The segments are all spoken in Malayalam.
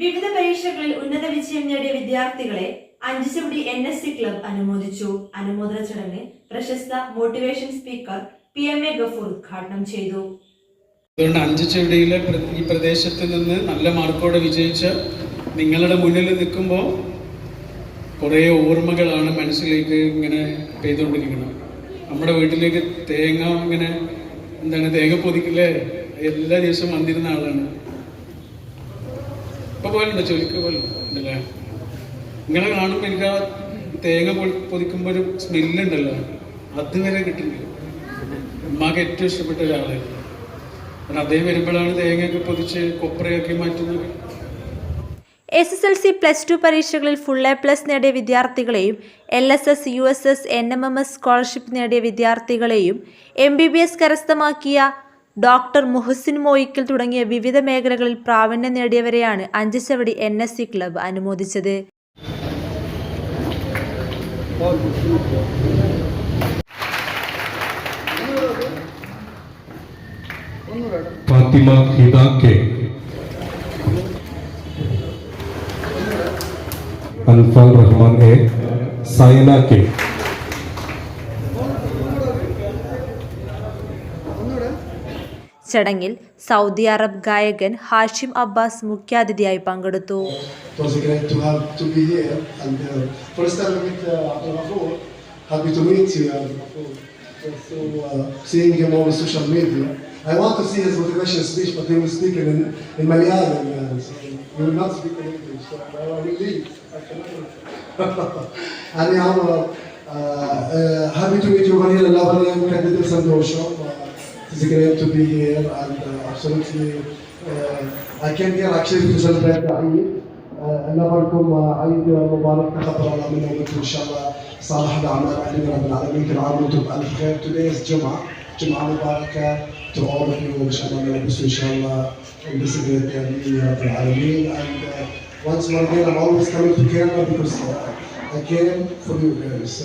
വിവിധ പരീക്ഷകളിൽ ഉന്നത വിജയം നേടിയ വിദ്യാർത്ഥികളെ അഞ്ചുചുവടി എൻ എസ് സി ക്ലബ് അനുമോദിച്ചു. അനുമോദന ചടങ്ങ് പ്രശസ്ത motivation speaker P M A Gafoor ഉദ്ഘാടനം ചെയ്തു. അതുകൊണ്ട് അഞ്ച് ഈ പ്രദേശത്ത് നിന്ന് നല്ല മാർക്കോടെ വിജയിച്ച നിങ്ങളുടെ മുന്നിൽ നിൽക്കുമ്പോൾ കുറേ ഓർമ്മകളാണ് മനസ്സിലേക്ക് ഇങ്ങനെ പെയ്തുകൊണ്ടിരിക്കുന്നത്. നമ്മുടെ വീട്ടിലേക്ക് തേങ്ങ ഇങ്ങനെ എന്താണ് തേങ്ങ പൊതിക്കില്ലേ എല്ലാ ദിവസവും വന്നിരുന്ന ആളാണ്. ഇപ്പൊ പോലുണ്ട് ചോദിക്കുക പോലുണ്ട് നിങ്ങളെ കാണുമ്പോൾ എനിക്ക് ആ തേങ്ങ പൊതിക്കുമ്പോൾ ഒരു സ്മെല്ലുണ്ടല്ലോ. അതുവരെ കിട്ടുന്നില്ല ഉമ്മാക്ക് ഏറ്റവും ഇഷ്ടപ്പെട്ട ഒരാളായിരുന്നു കാരണം അദ്ദേഹം വരുമ്പോഴാണ് തേങ്ങയൊക്കെ പൊതിച്ച് കൊപ്രയാക്കി മാറ്റുന്നത്. S S L C plus two പരീക്ഷകളിൽ ഫുൾ എ പ്ലസ് നേടിയ വിദ്യാർത്ഥികളെയും L S S U S S N M M S scholarship നേടിയ വിദ്യാർത്ഥികളെയും എം ബി ബി എസ് കരസ്ഥമാക്കിയ ഡോക്ടർ മുഹസിൻ മോയിക്കൽ തുടങ്ങിയ വിവിധ മേഖലകളിൽ പ്രാവീണ്യം നേടിയവരെയാണ് Anchachavadi N S C club അനുമോദിച്ചത്. ഫാത്തിമ റഹ്മാൻ എ. സൈന കെ. ചടങ്ങിൽ സൗദി അറബ് ഗായകൻ ഹാഷിം അബ്ബാസ് മുഖ്യാതിഥിയായി പങ്കെടുത്തു uh, uh, happy to meet you, So uh, seeing him on social media, I want to see his motivational speech, but he will speak in in Malayalam. Uh, so he will not speak in English. So I will leave. I cannot. Anyhow, uh, uh, happy to meet you, Vanilla Lavalian, candidate Sandosho. Uh, it's great to be here, and uh, absolutely, uh, I came here actually to celebrate the Eid. نباركم عيد مبارك تقبل الله منا ومنكم ان شاء الله صالح الاعمال امين رب العالمين كل عام وأنتم بالف خير today is جمعه جمعه مباركه to all of you ان شاء الله نلبسوا ان شاء الله ونلبس great يا رب العالمين and uh, once more again I'm always coming to Kerala because uh, I came for you guys so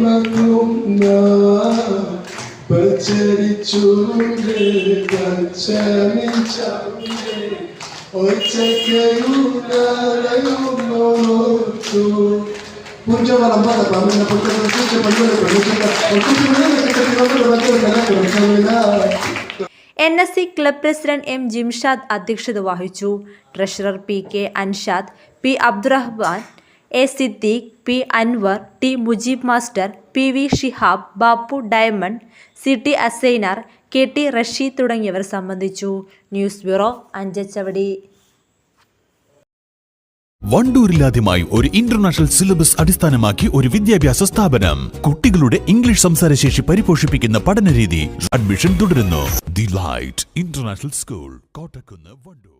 Kwa kutoka kutoka maneno katika mambo ya watu wanataka N S C club president M Jimshad അധ്യക്ഷത വഹിച്ചു treasurer P K Anshad P Abdurahman A Siddique P Anwar T Mujeeb master P V Shihab Bappu diamond C T Asainar K T Rasheed തുടങ്ങിയവർ സംബന്ധിച്ചു. News bureau Anchachavadi. വണ്ടൂരിലാദ്യമായി ഒരു ഇന്റർനാഷണൽ സിലബസ് അടിസ്ഥാനമാക്കി ഒരു വിദ്യാഭ്യാസ സ്ഥാപനം. കുട്ടികളുടെ ഇംഗ്ലീഷ് സംസാരശേഷി പരിപോഷിപ്പിക്കുന്ന പഠനരീതി. അഡ്മിഷൻ തുടരുന്നു. The light international school Kottakkunnu Wandoor.